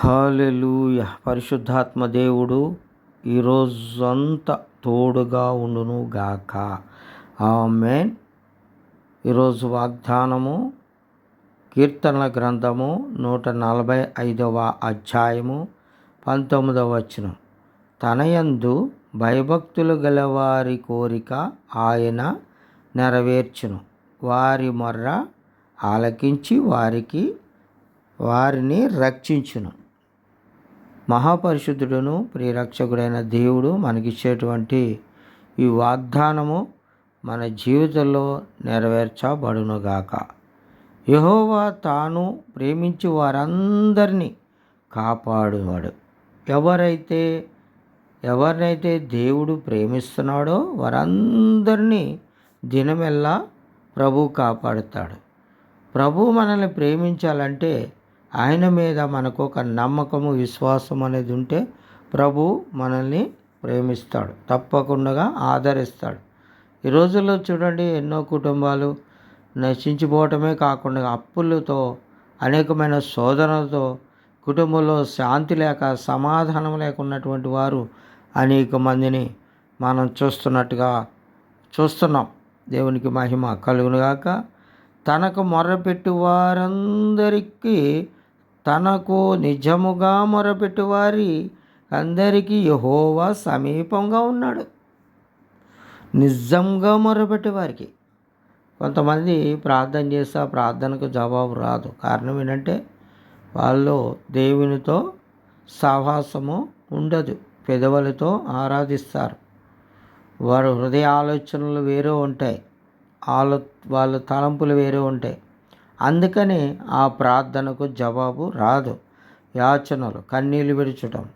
Hallelujah. పరిశుద్ధాత్మ దేవుడు ఈరోజంతా తోడుగా ఉండును గాక. ఆమెన్. ఈరోజు వాగ్దానము కీర్తనల గ్రంథము నూట నలభై ఐదవ అధ్యాయము పంతొమ్మిదవ వచనం. తనయందు భయభక్తులు గలవారి కోరిక ఆయన నెరవేర్చును. వారి మొర్ర ఆలకించి వారికి వారిని రక్షించును. మహాపరిశుద్ధుడును ప్రియరక్షకుడైన దేవుడు మనకిచ్చేటువంటి ఈ వాగ్దానము మన జీవితంలో నెరవేర్చబడునుగాక. యహోవా తాను ప్రేమించి వారందరినీ కాపాడువాడు ఎవరైతే ఎవరినైతే దేవుడు ప్రేమిస్తున్నాడో వారందరినీ దినమెల్లా ప్రభు కాపాడుతాడు. ప్రభు మనల్ని ప్రేమించాలంటే ఆయన మీద మనకు ఒక నమ్మకము విశ్వాసం అనేది ఉంటే ప్రభు మనల్ని ప్రేమిస్తాడు తప్పకుండా ఆదరిస్తాడు. ఈ రోజుల్లో చూడండి ఎన్నో కుటుంబాలు నశించిపోవటమే కాకుండా అప్పులతో అనేకమైన శోధనలతో కుటుంబంలో శాంతి లేక సమాధానం లేకున్నటువంటి వారు అనేక మందిని మనం చూస్తున్నట్టుగా చూస్తున్నాం. దేవునికి మహిమ కలుగునుగాక తనకు మొర్రపెట్టి వారందరికీ తనకు నిజముగా మొరపెట్టువారి అందరికీ యహోవా సమీపంగా ఉన్నాడు. నిజంగా మొరపెట్టే వారికి కొంతమంది ప్రార్థన చేస్తే ఆ ప్రార్థనకు జవాబు రాదు. కారణం ఏంటంటే వాళ్ళు దేవునితో సహవాసము ఉండదు. పెదవులతో ఆరాధిస్తారు. వారు హృదయ ఆలోచనలు వేరే ఉంటాయి. ఆలో వాళ్ళ తలంపులు వేరే ఉంటాయి. అందుకని ఆ ప్రార్థనకు జవాబు రాదు. యాచనలు కన్నీళ్ళు విడచటం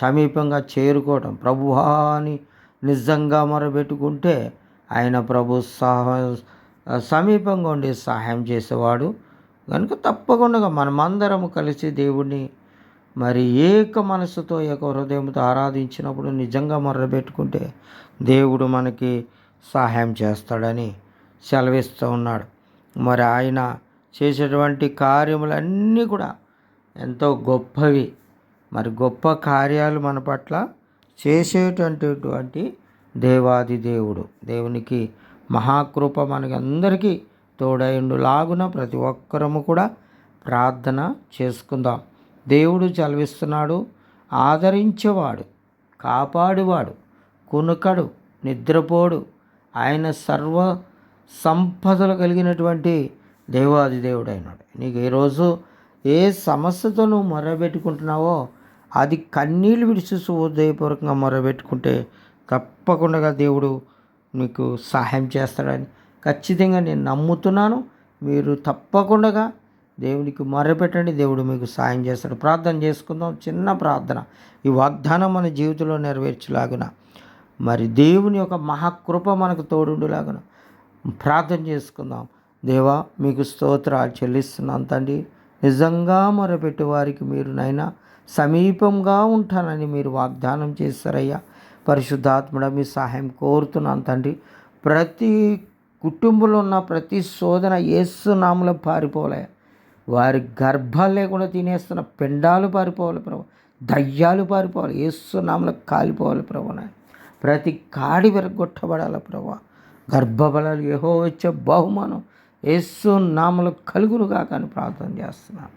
సమీపంగా చేరుకోవటం ప్రభువా అని నిజంగా మొరబెట్టుకుంటే ఆయన ప్రభు సహ సమీపంగా ఉండి సహాయం చేసేవాడు. కనుక తప్పకుండా మనమందరము కలిసి దేవుడిని మరి ఏక మనసుతో ఏక హృదయంతో ఆరాధించినప్పుడు నిజంగా మొర్రబెట్టుకుంటే దేవుడు మనకి సహాయం చేస్తాడని సెలవిస్తూ ఉన్నాడు. మరి ఆయన చేసేటువంటి కార్యములన్నీ కూడా ఎంతో గొప్పవి. మరి గొప్ప కార్యాలు మన పట్ల చేసేటటువంటి దేవాది దేవుడు. దేవునికి మహాకృప మనకి అందరికీ తోడైండు లాగున ప్రతి ఒక్కరము కూడా ప్రార్థన చేసుకుందాం. దేవుడు చలవిస్తున్నాడు ఆదరించేవాడు కాపాడువాడు కునుకడు నిద్రపోడు. ఆయన సర్వ సంపదలు కలిగినటువంటి దేవాది దేవుడు అయినాడు నీకు ఈరోజు ఏ సమస్యతో నువ్వు మొరబెట్టుకుంటున్నావో అది కన్నీళ్ళు విడిచి హృదయపూర్వకంగా మొరబెట్టుకుంటే తప్పకుండా దేవుడు మీకు సహాయం చేస్తాడని ఖచ్చితంగా నేను నమ్ముతున్నాను. మీరు తప్పకుండా దేవునికి మొరపెట్టండి. దేవుడు మీకు సాయం చేస్తాడు. ప్రార్థన చేసుకుందాం. చిన్న ప్రార్థన. ఈ వాగ్దానం మన జీవితంలో నెరవేర్చలాగున. మరి దేవుని యొక్క మహాకృప మనకు తోడుండులాగున. ప్రార్థన చేసుకుందాం. దేవా మీకు స్తోత్రాలు చెల్లిస్తున్నాను తండ్రి. నిజంగా మొరపెట్టి వారికి మీరు నైనా సమీపంగా ఉంటానని మీరు వాగ్దానం చేస్తారయ్యా పరిశుద్ధాత్మడ మీ సహాయం కోరుతున్నాను తండ్రి. ప్రతి కుటుంబంలో ఉన్న ప్రతి శోధన ఏసు పారిపోలే వారి గర్భాలు లేకుండా తినేస్తున్న పిండాలు పారిపోవాలి ప్రభు. దయ్యాలు పారిపోవాలి. ఏసు కాలిపోవాలి ప్రభు ప్రతి కాడి విరగొట్టబడాలి ప్రభు. గర్భబలాలు ఏహో వచ్చే బహుమానం ఏసు నామలు కలుగును కాకని ప్రార్థన చేస్తున్నాను.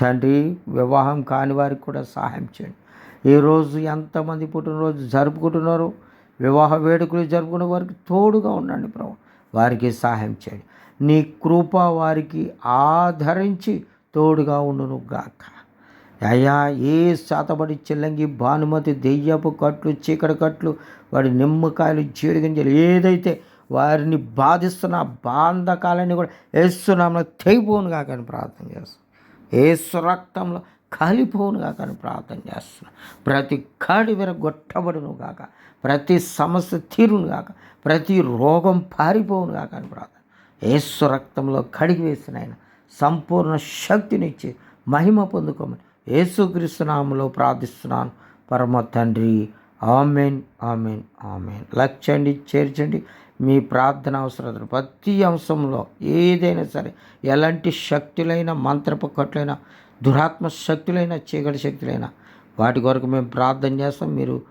తండ్రి వివాహం కాని వారికి కూడా సహాయం చేయండి. ఈరోజు ఎంతమంది పుట్టినరోజు జరుపుకుంటున్నారు? వివాహ వేడుకలు జరుపుకునే వారికి తోడుగా ఉండండి ప్రభు. వారికి సహాయం చేయండి. నీ కృప వారికి ఆదరించి తోడుగా ఉండును గాక అయ్యా ఏ శాతబడి చెల్లంగి భానుమతి దెయ్యపు కట్లు చీకటి కట్లు వాడి నిమ్మకాయలు జీడిగింజలు ఏదైతే వారిని బాధిస్తున్న బాంధకాలని కూడా ఏసునామలో తెగిపోను కాకని ప్రార్థన చేస్తాం ఏసు రక్తంలో కాలిపోను కాకని ప్రార్థన చేస్తున్నాను ప్రతి కాడి విరగొట్టబడును కాక ప్రతి సమస్య తీరును కాక ప్రతి రోగం పారిపోవును కాకని ప్రార్థన. ఏసు రక్తంలో కడిగి వేసిన ఆయన సంపూర్ణ శక్తినిచ్చి మహిమ పొందుకోమని ఏసుక్రీస్తునామంలో ప్రార్థిస్తున్నాను. పరమ తండ్రి ఆమెన్ ఆమెన్ ఆమెన్. లక్ష్యండి చేర్చండి. మీ ప్రార్థన అవసరం. ప్రతి అంశంలో ఏదైనా సరే ఎలాంటి శక్తులైన మంత్రపు కట్లైన దురాత్మ శక్తులైన చీకటి శక్తులైన వాటి కొరకు మేము ప్రార్థన చేస్తాం. మీరు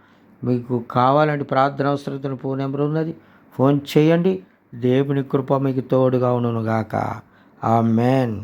మీకు కావాలంటే ప్రార్థన అవసరతను ఫోన్ నెంబర్ ఉన్నది. ఫోన్ చేయండి. దేవుని కృప మీకు తోడుగా ఉండును గాక ఆ మేన్